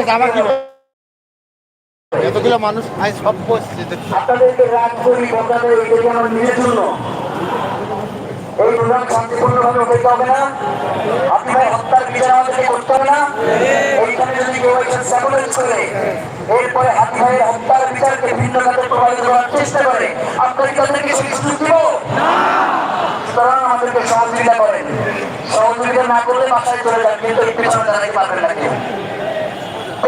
আপনি জামা কি এতগুলো মানুষ আজ সব বসছে করি এরপরে হাতি ভাইয়ের হত্যার বিচারকে ভিন্ন খাতে প্রভাবিত করার চেষ্টা সহযোগিতা না করলে বাসায় চলে যান, কিন্তু এই পিছনে পারবেন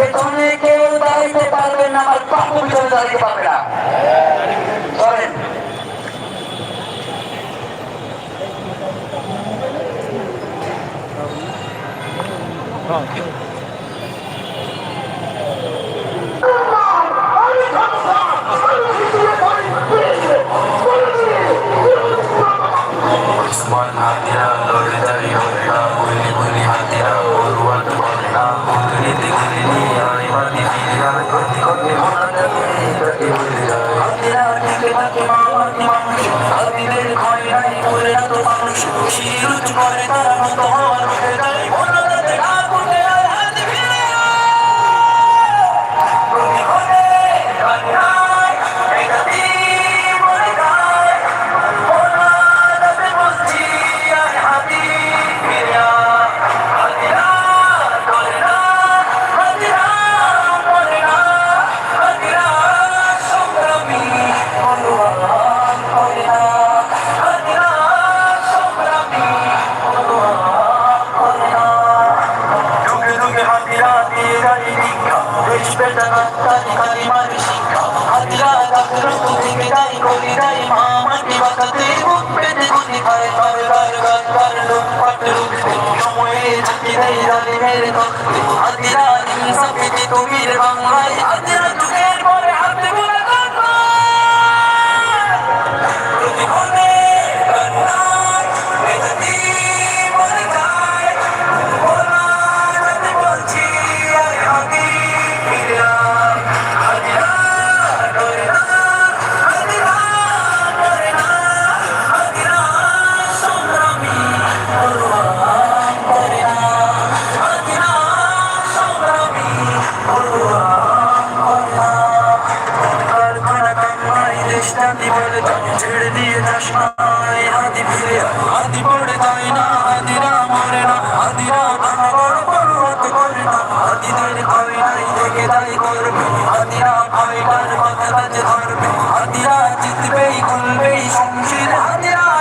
পেছনে কেউ দাঁড়াইতে পারবে না আমার বাপু পিছনে দাঁড়াইতে পারবে না। চলেন উসমান মানুষ করে তারা মত হাতিরা দিয়ে গাড়ি দীক্ষা দেশ বেটানা তারি কালি মারি শিক্ষা হাতিরা জাগ্রত থেকে গাই করি গাই মা মাটি বাঁচাতে বুক পেতে গুলি খায় তার গার গার গার লোক পাট রুখতে সময়ে ঝুঁকি দেয় জালিমের তত্ত্বে হাতিরা ইনসাফে তুমির বাংলায় হাতিরা যুগের পরে হাতে বলে যায় ছেড়ে দিয়ে যাস না? আদি ফিরে আদি পড়ে যায় না হাতিরা মরে না? ভাঙা বড় পর্বত করে না? হাতিদের ভয় নাই দেখে তাই করবে? হাতিরা ভয়টার কথা বাজে ধরবে? হাতিরা জিতবেই খুলবেই শমশির হাতিরা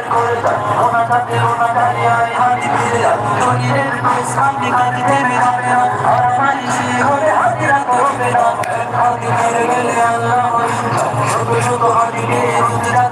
চিৎকার করে যায় ওনা তাতে ওনা দাঁড়িয়ে আয় হাতি ফিরে আয় শরীরের বেশ সামনে কাঁদি থেমে যাবে না আর মালিশে হলে হাতিরা করবে না এক হাতি মেরে গেলে আল্লাহ শুধু শুধু হাতি জাতি